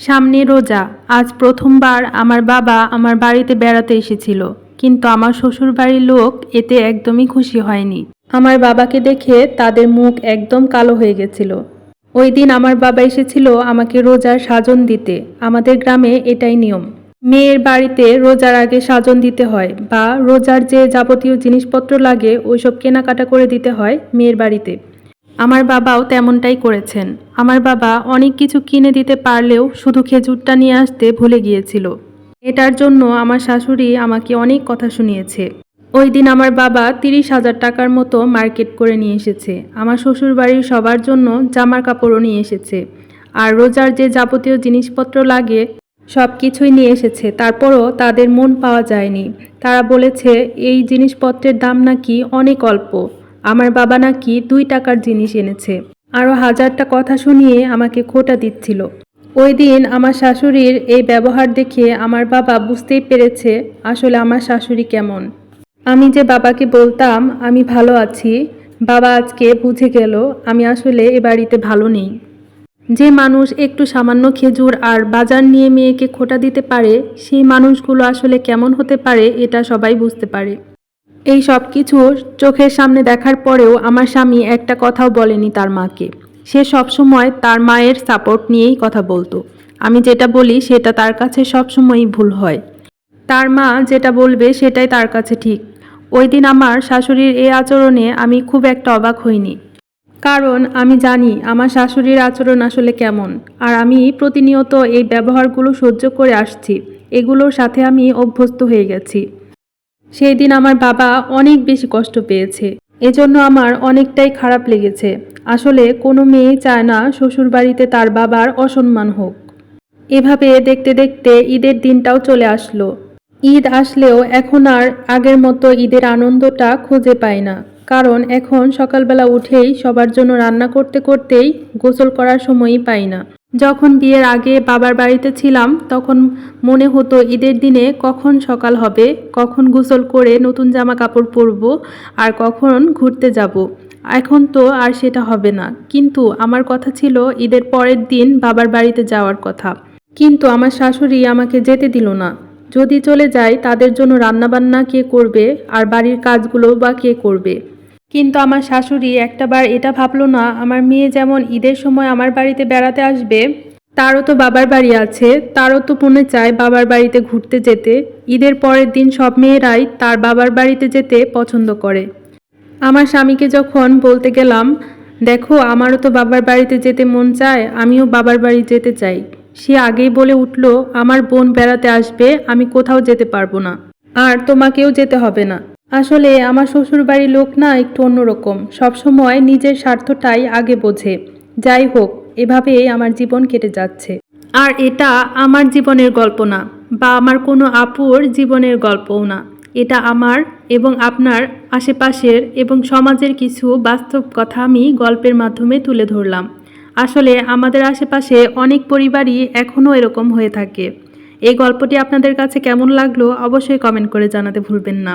সামনে রোজা। আজ প্রথমবার আমার বাবা আমার বাড়িতে বেড়াতে এসেছিল, কিন্তু আমার শ্বশুর বাড়ির লোক এতে একদমই খুশি হয়নি। আমার বাবাকে দেখে তাদের মুখ একদম কালো হয়ে গেছিল। ওই দিন আমার বাবা এসেছিল আমাকে রোজার সাজন দিতে। আমাদের গ্রামে এটাই নিয়ম। মেয়ের বাড়িতে রোজার আগে সাজন দিতে হয় বা রোজার যে যাবতীয় জিনিসপত্র লাগে ওইসব কেনাকাটা করে দিতে হয় মেয়ের বাড়িতে। আমার বাবাও তেমনটাই করেছেন। আমার বাবা অনেক কিছু কিনে দিতে পারলেও শুধু খেজুরটা নিয়ে আসতে ভুলে গিয়েছিল। এটার জন্য আমার শাশুড়ি আমাকে অনেক কথা শুনিয়েছে। ওই দিন আমার বাবা তিরিশ হাজার টাকার মতো মার্কেট করে নিয়ে এসেছে। আমার শ্বশুর বাড়ির সবার জন্য জামার কাপড়ও নিয়ে এসেছে। আর রোজার যে যাবতীয় জিনিসপত্র লাগে, সব কিছুই নিয়ে এসেছে। তারপরও তাদের মন পাওয়া যায়নি। তারা বলেছে, এই জিনিসপত্রের দাম নাকি অনেক অল্প। আমার বাবা নাকি দুই টাকার জিনিস এনেছে। আরও হাজারটা কথা শুনিয়ে আমাকে খোটা দিচ্ছিল। ওই দিন আমার শাশুড়ির এই ব্যবহার দেখে আমার বাবা বুঝতেই পেরেছে আসলে আমার শাশুড়ি কেমন। আমি যে বাবাকে বলতাম, আমি ভালো আছি, বাবা আজকে বুঝে গেল আমি আসলে এ বাড়িতে ভালো নেই। যে মানুষ একটু সামান্য খেজুর আর বাজার নিয়ে মেয়েকে খোটা দিতে পারে, সেই মানুষগুলো আসলে কেমন হতে পারে এটা সবাই বুঝতে পারে। এই সব কিছু চোখের সামনে দেখার পরেও আমার স্বামী একটা কথাও বলেনি তার মাকে। সে সবসময় তার মায়ের সাপোর্ট নিয়েই কথা বলতো। আমি যেটা বলি সেটা তার কাছে সবসময়ই ভুল হয়। তার মা যেটা বলবে সেটাই তার কাছে ঠিক। ওই দিন আমার শাশুড়ির এই আচরণে আমি খুব একটা অবাক হইনি। কারণ আমি জানি আমার শাশুড়ির আচরণ আসলে কেমন। আর আমি প্রতিনিয়ত এই ব্যবহারগুলো সহ্য করে আসছি। এগুলোর সাথে আমি অভ্যস্ত হয়ে গেছি। সেই দিন আমার বাবা অনেক বেশি কষ্ট পেয়েছে। এজন্য আমার অনেকটাই খারাপ লেগেছে। আসলে কোনো মেয়ে চায় না শ্বশুরবাড়িতে তার বাবার অসম্মান হোক। এভাবে দেখতে দেখতে ঈদের দিনটাও চলে আসলো। ঈদ আসলেও এখন আর আগের মতো ঈদের আনন্দটা খুঁজে পায় না। কারণ এখন সকালবেলা উঠেই সবার জন্য রান্না করতে করতেই গোসল করার সময়ই পাই না। যখন বিয়ের আগে বাবার বাড়িতে ছিলাম, তখন মনে হতো ঈদের দিনে কখন সকাল হবে, কখন গোসল করে নতুন জামা কাপড় পরবো আর কখন ঘুরতে যাব। এখন তো আর সেটা হবে না। কিন্তু আমার কথা ছিল ঈদের পরের দিন বাবার বাড়িতে যাওয়ার কথা। কিন্তু আমার শাশুড়ি আমাকে যেতে দিল না। যদি চলে যাই তাদের জন্য রান্নাবান্না কে করবে আর বাড়ির কাজগুলো বা কে করবে? কিন্তু আমার শাশুড়ি একটাবার এটা ভাবলো না, আমার মেয়ে যেমন ঈদের সময় আমার বাড়িতে বেড়াতে আসবে, তারও তো বাবার বাড়ি আছে, তারও তো মনে চায় বাবার বাড়িতে ঘুরতে যেতে, ঈদের পরের দিন সব মেয়েরাই তার বাবার বাড়িতে যেতে পছন্দ করে। আমার স্বামীকে যখন বলতে গেলাম, দেখো, আমারও তো বাবার বাড়িতে যেতে মন চায়, আমিও বাবার বাড়ি যেতে চাই। সে আগেই বলে উঠল, আমার বোন বেড়াতে আসবে, আমি কোথাও যেতে পারব না, আর তোমাকেও যেতে হবে না। আসলে আমার শ্বশুর বাড়ির লোক না একটু অন্যরকম। সবসময় নিজের স্বার্থটাই আগে বোঝে। যাই হোক, এভাবেই আমার জীবন কেটে যাচ্ছে। আর এটা আমার জীবনের গল্প না, বা আমার কোনো আপুর জীবনের গল্পও না। এটা আমার এবং আপনার আশেপাশের এবং সমাজের কিছু বাস্তব কথা আমি গল্পের মাধ্যমে তুলে ধরলাম। আসলে আমাদের আশেপাশে অনেক পরিবারই এখনও এরকম হয়ে থাকে। এই গল্পটি আপনাদের কাছে কেমন লাগল অবশ্যই কমেন্ট করে জানাতে ভুলবেন না।